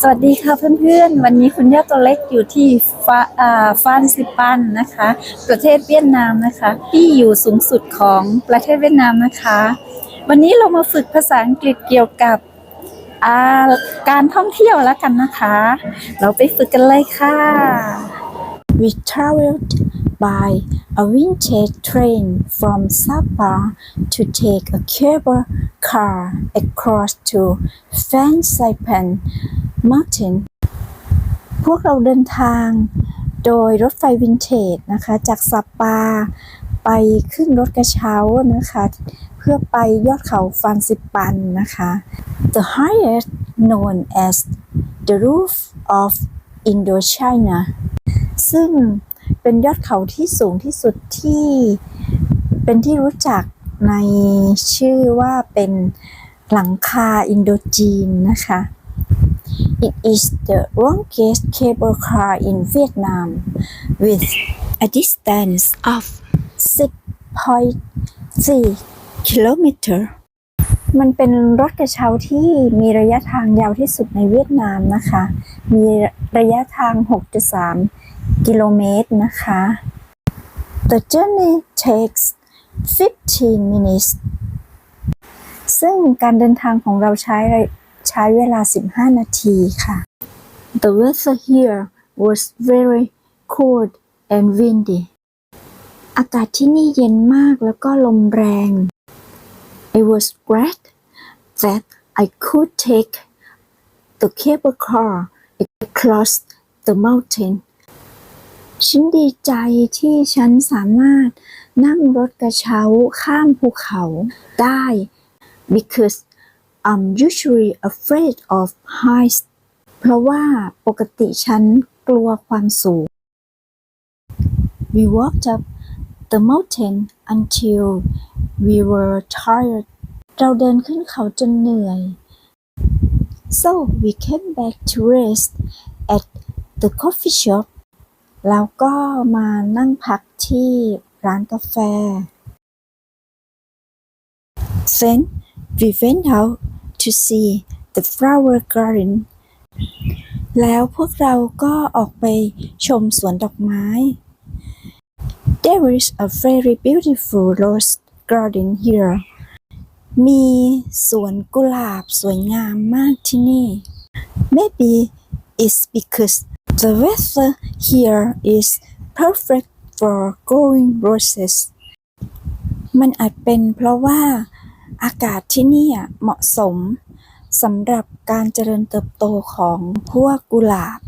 สวัสดีค่ะเพื่อนๆ วันนี้คุณย่าตัวเล็กอยู่ที่ฟาอ่าฟานซิปันนะคะ ประเทศเวียดนามนะคะ ที่อยู่สูงสุดของประเทศเวียดนามนะคะ วันนี้เรามาฝึกภาษาอังกฤษเกี่ยวกับอ่าการท่องเที่ยวแล้วกันนะคะ เราไปฝึกกันเลยค่ะ We traveled by a vintage train from Sapa to take a cable car across to Phan Saipan Mountain พวกเราเดินทางโดยรถไฟวินเทจนะคะ จากซาปาไปขึ้นรถกระเช้านะคะ เพื่อไปยอดเขาฟานซิปันนะคะ The highest known as the roof of Indochina ซึ่งเป็นยอดเขาที่สูงที่สุดที่เป็นที่รู้จักในชื่อว่าเป็นหลังคาอินโดจีนนะคะ It is the longest cable car in Vietnam with a distance of 6.4 kilometer มันเป็นรถกระเช้าที่มีระยะทางยาวที่สุดในเวียดนามนะคะ มีระยะทาง 6.3 กิโลเมตรนะคะ The journey takes 15 minutes ซึ่งการเดินทางของเราใช้ ใช้เวลา 15 นาทีค่ะ The weather here was very cold and windy อากาศที่นี่เย็นมากแล้วก็ลมแรง It was great that I could take the cable car across the mountain ฉันดีใจที่ฉันสามารถนั่งรถกระเช้าข้ามภูเขาได้ because I'm usually afraid of heights เพราะว่าปกติฉันกลัวความสูง We walked up the mountain until we were tired เราเดินขึ้นเขาจนเหนื่อย so we came back to rest at the coffee shop แล้วก็มานั่งพักที่ร้านกาแฟ Then we went out to see the flower garden แล้วพวกเราก็ออกไปชมสวนดอกไม้ There is a very beautiful rose garden here มีสวนกุหลาบสวยงามมากที่นี่ Maybe it's because the weather here is perfect for growing roses มันอาจเป็นเพราะว่า อากาศที่นี่เหมาะสมสำหรับการเจริญเติบโตของพวกกุหลาบ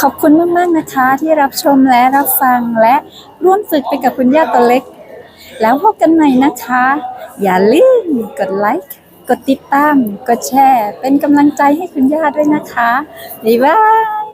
ขอบคุณมาก ๆ นะคะที่รับชมและรับฟังและร่วมฝึกไปกับคุณย่าตัวเล็ก แล้วพบกันใหม่นะคะ อย่าลืมกดไลค์ กดติดตาม กดแชร์ เป็นกำลังใจให้คุณย่าด้วยนะคะ บ๊ายบาย